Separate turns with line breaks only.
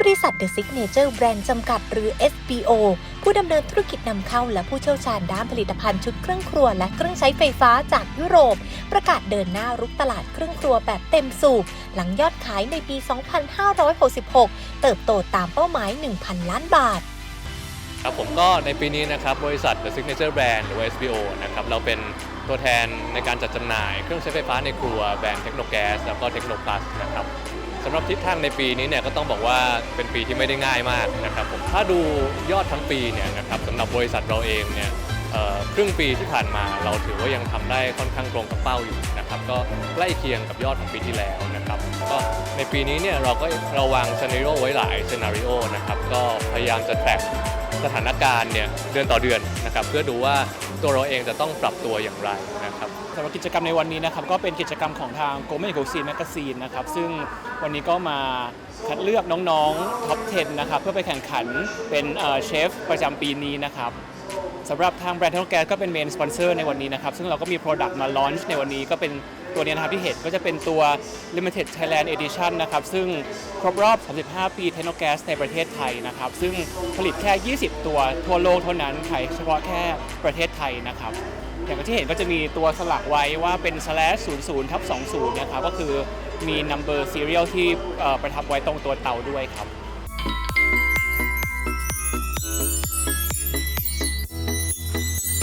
บริษัท The Signature Brand จำกัดหรือ SBO ผู้ดำเนินธุรกิจนำเข้าและผู้เชี่ยวชาญด้านผลิตภัณฑ์ชุดเครื่องครัวและเครื่องใช้ไฟฟ้าจากยุโรป ประกาศเดินหน้ารุกตลาดเครื่องครัวแบบเต็มสูบ หลังยอดขายในปี 2566 เติบโตตามเป้าหมาย 1,000 ล้านบาท
ครับผมก็ในปีนี้นะครับบริษัท The Signature Brand หรือ SBO นะครับเราเป็นตัวแทนในการจัดจำหน่ายเครื่องใช้ไฟฟ้าในครัวแบรนด์เทคโนแกสแล้วก็เทคโนพลัสนะครับ สำหรับทิศทางในปีนี้เนี่ยก็ต้องบอกว่าเป็นปีที่ไม่ได้ง่ายมากนะครับผมถ้าดูยอดทั้งปีเนี่ยนะครับสำหรับบริษัทเราเองเนี่ยครึ่งปีที่ผ่านมาเราถือว่ายังทำได้ค่อนข้างตรงกับเป้าอยู่นะครับก็ใกล้เคียงกับยอดของปีที่แล้วนะครับก็ในปีนี้เนี่ยเราก็เราวางซีนารีโอไว้หลายซีนารีโอนะครับก็พยายามจะแทร็ก สถานการณ์เนี่ยเดือนต่อเดือนนะครับเพื่อดูว่าตัวเราเองจะต้องปรับตัวอย่างไรนะครับ
สำหรับกิจกรรมในวันนี้นะครับก็เป็นกิจกรรมของทาง g o ล m e n g o s i n Magazine นะครับซึ่งวันนี้ก็มาคัดเลือกน้องๆท็อป 10 นะครับเพื่อไปแข่งขันเป็นเชฟประจำปีนี้นะครับ สำหรับทางแบรนด์เทนแกสก็เป็นเมนสปอนเซอร์ในวันนี้นะครับ ซึ่งเราก็มี Product มาลอนช์ในวันนี้ก็เป็นตัวนี้นะครับที่เห็นก็จะเป็นตัว Limited Thailand Edition นะครับ ซึ่งครบรอบ 35 ปีเทนแกสในประเทศไทยนะครับ ซึ่งผลิตแค่ 20 ตัวทั่วโลกเท่านั้นขายเฉพาะแค่ประเทศไทยนะครับอย่างที่เห็นก็จะมีตัวสลักไว้ว่าเป็น slash 00ทับ20นะครับก็คือมี number serial ที่ประทับไว้ตรงตัวเตาด้วยครับ